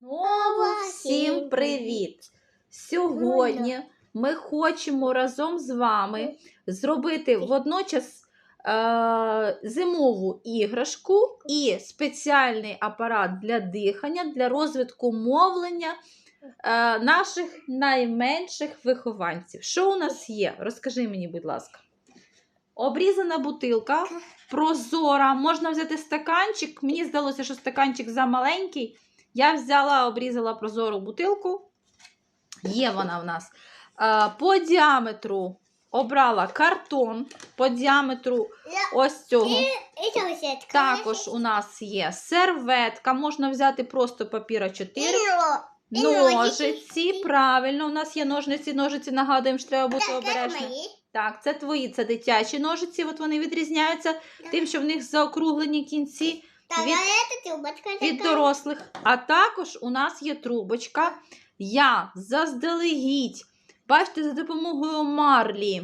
Знову всім привіт! Сьогодні ми хочемо разом з вами зробити водночас е, зимову іграшку і спеціальний апарат для дихання для розвитку мовлення е, наших найменших вихованців. Що у нас є? Розкажи мені, будь ласка. Обрізана бутилка, прозора. Можна взяти стаканчик. Мені здалося, що стаканчик замаленький. Я взяла, обрізала прозору бутилку. Є вона в нас. Е, По діаметру обрала картон. По діаметру ось цього. Також у нас є серветка. Можна взяти просто папір А4. Ножиці, правильно, у нас є ножниці. Ножиці нагадуємо, що треба бути обережним. Так, це твої, це дитячі ножиці. От вони відрізняються тим, що в них заокруглені кінці Від- від дорослих. А також у нас є трубочка. Я заздалегідь, бачите, за допомогою марлі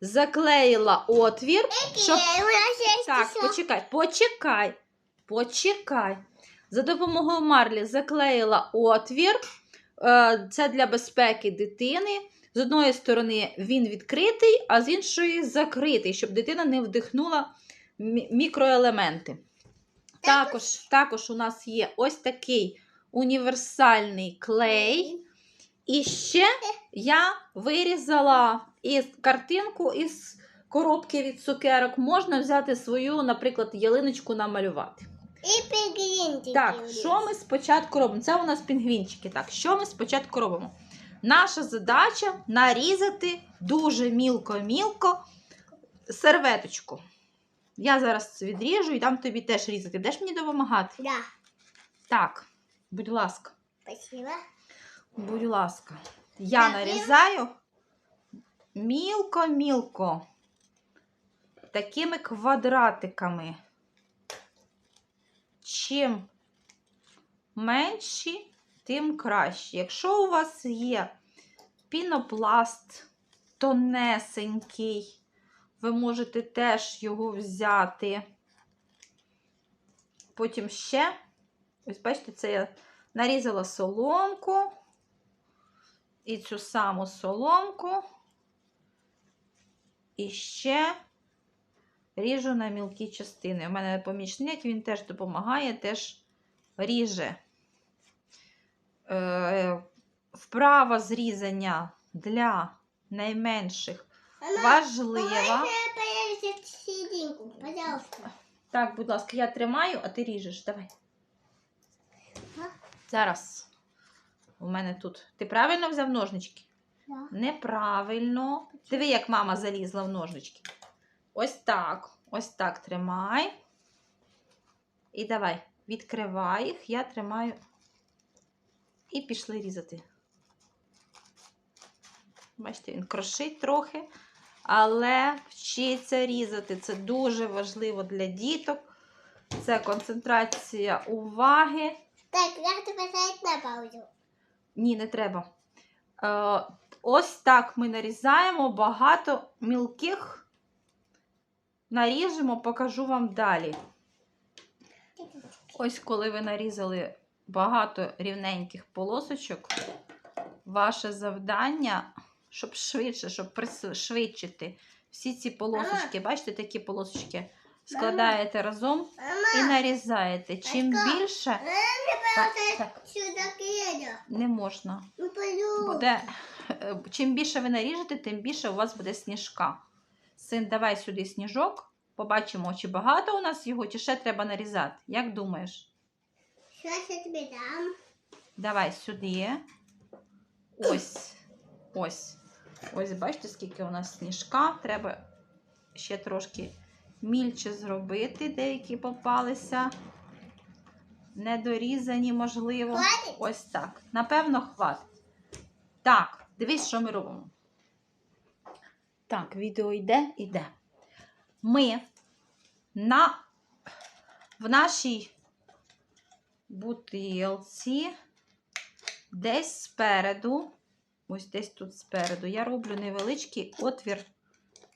заклеїла отвір, щоб так, почекай, почекай, почекай. За допомогою марлі заклеїла отвір. Е, Це для безпеки дитини. З одної сторони він відкритий, а з іншої закритий, щоб дитина не вдихнула мікроелементи. Також, також у нас є ось такий універсальний клей. І ще я вирізала із картинку із коробки від цукерок. Можна взяти свою, наприклад, ялиночку намалювати. И пингвинчики. Так, що ми спочатку робимо? Це у нас пінгвінчики. Так, що ми спочатку робимо? Наша задача нарізати дуже мілко-мілко серветочку. Я зараз відріжу і дам тобі теж різати. Будеш мені допомагати? Да, Так, будь ласка. спасибо. Будь ласка. Я Так, нарізаю мілко-мілко. Такими квадратиками. Чим менші, тим краще. Якщо у вас є пінопласт тонесенький, ви можете теж його взяти. Потім ще, ось бачите, це я нарізала соломку. І цю саму соломку. І ще ріжу на мілкі частини. У мене помічник, він теж допомагає, теж ріже. Е, вправа зрізання для найменших важлива. Серединку, пожалуйста. Так, будь ласка, я тримаю, а ти ріжеш. Давай. Зараз. У мене тут. Ти правильно взяв ножнички? Да. Неправильно. Диви, як мама залізла в ножнички. Ось так. Ось так тримай. І давай, відкривай їх, я тримаю. І пішли різати. Бачите, він крошить трохи, але вчиться різати. Це дуже важливо для діток. Це концентрація уваги. Так, я хочу поставить на паузу. Ні, не треба. Е, ось так ми нарізаємо багато мілких. Наріжемо, покажу вам далі. Ось коли ви нарізали багато рівненьких полосочок, ваше завдання, щоб швидше, щоб пришвидшити всі ці полосочки, бачите, такі полосочки, складаєте разом і нарізаєте. Чим більше, Так, так. не можна. Ну, буде, е, чим більше ви наріжете, тим більше у вас буде сніжка. Син, давай сюди сніжок. Побачимо, чи багато у нас його, чи ще треба нарізати. Як думаєш? Сейчас я тебе дам. Давай сюди. Ось. Ось. Ось, бачите, скільки у нас сніжка. Треба ще трошки мільче зробити. Деякі попалися. Недорізані, можливо. Хватить? Ось так. Напевно, хватить. Так, дивись, що ми робимо. Так, відео йде, йде. Ми на, в нашій бутилці десь спереду, ось десь тут спереду, я роблю невеличкий отвір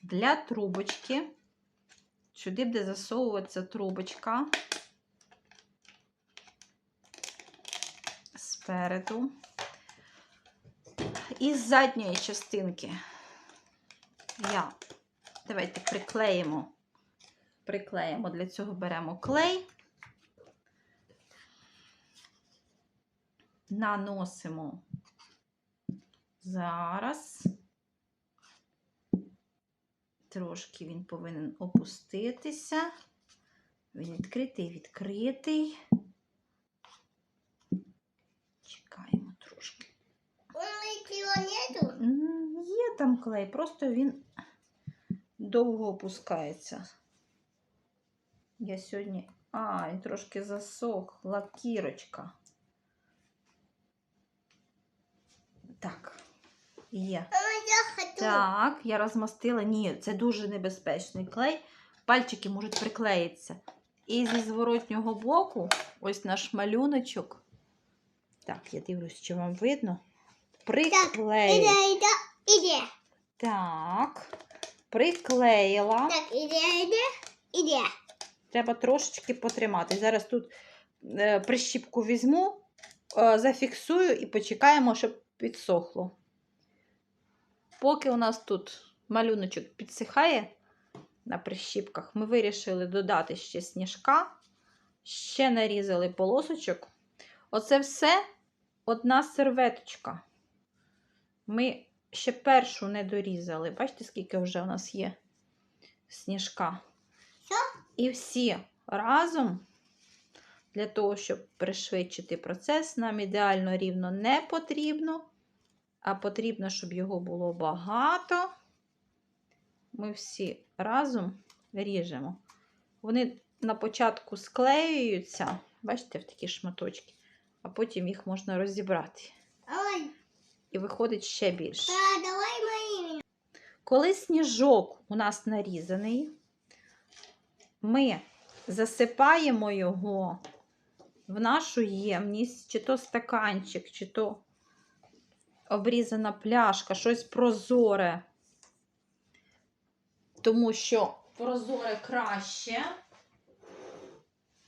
для трубочки. Сюди буде засовуватися трубочка. спереду. І з задньої частинки я. Давайте приклеїмо. Приклеїмо. Для цього беремо клей. Наносимо зараз. Трошки він повинен опуститися. Він відкритий, відкритий. Чекаємо трошки. Нету? Є там клей, просто він довго опускається. Я сьогодні. А, він трошки засох, лакірочка. Так, є. Так, я розмастила. Ні, це дуже небезпечний клей. Пальчики можуть приклеїтися. І зі зворотнього боку, ось наш малюночок. Так, я дивлюсь, чи вам видно. Приклеїть. Іде, іде, іде. Так, приклеїла. Так, іде, іде, іде. Треба трошечки потримати. Зараз тут е, прищіпку візьму, е, зафіксую і почекаємо, щоб підсохло. Поки у нас тут малюночок підсихає на прищіпках, ми вирішили додати ще сніжка, ще нарізали полосочок. Оце все одна серветочка. Ми ще першу не дорізали. Бачите, скільки вже у нас є сніжка. І всі разом, для того, щоб пришвидшити процес, нам ідеально рівно не потрібно, а потрібно, щоб його було багато. Ми всі разом ріжемо. Вони на початку склеюються, бачите, в такі шматочки, а потім їх можна розібрати. Ой, І виходить ще більше. та, давай моїми. Коли сніжок у нас нарізаний, ми засипаємо його в нашу ємність, чи то стаканчик, чи то обрізана пляшка, щось прозоре. Тому що прозоре краще.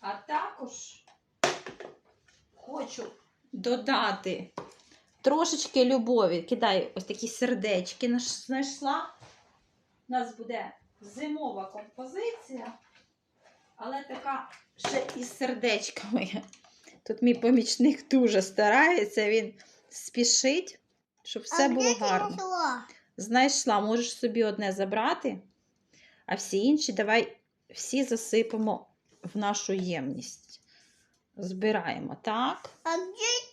А також хочу додати трошечки любові. Кидаю ось такі сердечки знайшла. У нас буде зимова композиція, але така ще із сердечками. Тут мій помічник дуже старається, він спішить, щоб все а було гарно. знайшла? Знайшла, можеш собі одне забрати, а всі інші давай всі засипемо в нашу ємність. Збираємо, так? А де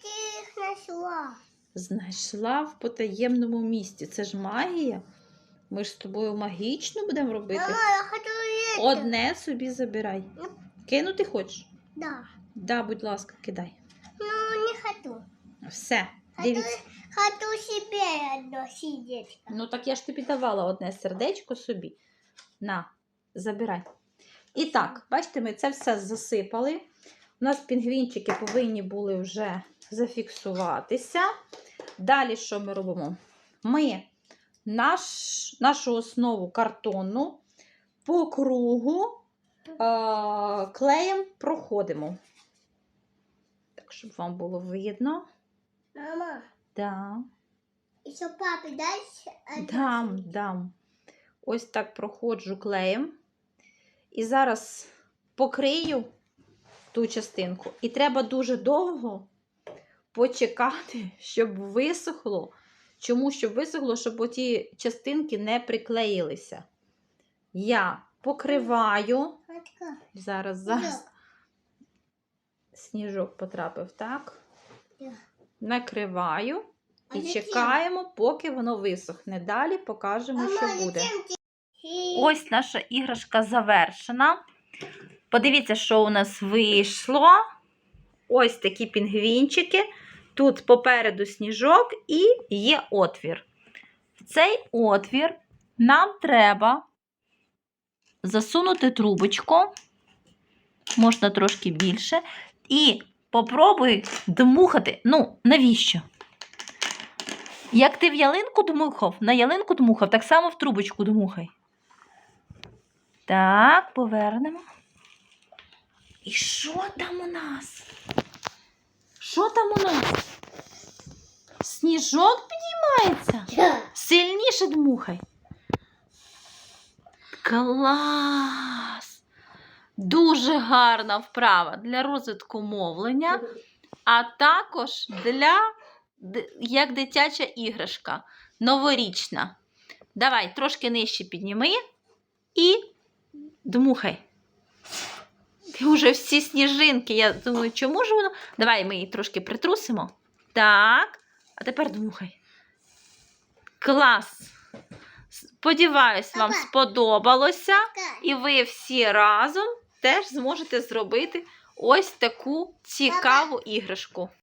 ти їх знайшла? Знайшла в потаємному місці. Це ж магія. Ми ж з тобою магічно будемо робити. Мама, я хочу їсти. Одне собі забирай. Кинути хочеш? Да. Да, будь ласка, кидай. Ну, не хочу. Все. Хочу, Дивіться. Хочу себе одно сердечко. Ну так я ж тобі давала одне сердечко собі. На, забирай. І так, бачите, ми це все засипали. У нас пінгвінчики повинні були вже зафіксуватися. Далі що ми робимо? Ми наш, нашу основу картонну по кругу е, клеєм проходимо. Так, щоб вам було видно. Мама, Да. що папі дай Дам, дам. Ось так проходжу клеєм. І зараз покрию ту частинку. І треба дуже довго почекати, щоб висохло. Чому щоб висохло, щоб оті частинки не приклеїлися. Я покриваю. Зараз, зараз. Сніжок потрапив, так? Накриваю і чекаємо, поки воно висохне. Далі покажемо, що буде. Ось наша іграшка завершена. Подивіться, що у нас вийшло. Ось такі пінгвінчики. Тут попереду сніжок і є отвір. В цей отвір нам треба засунути трубочку, можна трошки більше, і попробуй дмухати. Ну, навіщо? Як ти в ялинку дмухав, на ялинку дмухав, так само в трубочку дмухай. Так, повернемо. І що там у нас? Що там у нас? Сніжок підіймається. Сильніше дмухай. Клас! Дуже гарна вправа для розвитку мовлення, а також для як дитяча іграшка, новорічна. Давай трошки нижче підніми і дмухай. Вже всі сніжинки. Я думаю, чому ж воно? Давай ми її трошки притрусимо. Так. А тепер дмухай. Клас! Сподіваюсь, вам сподобалося. І ви всі разом теж зможете зробити ось таку цікаву іграшку.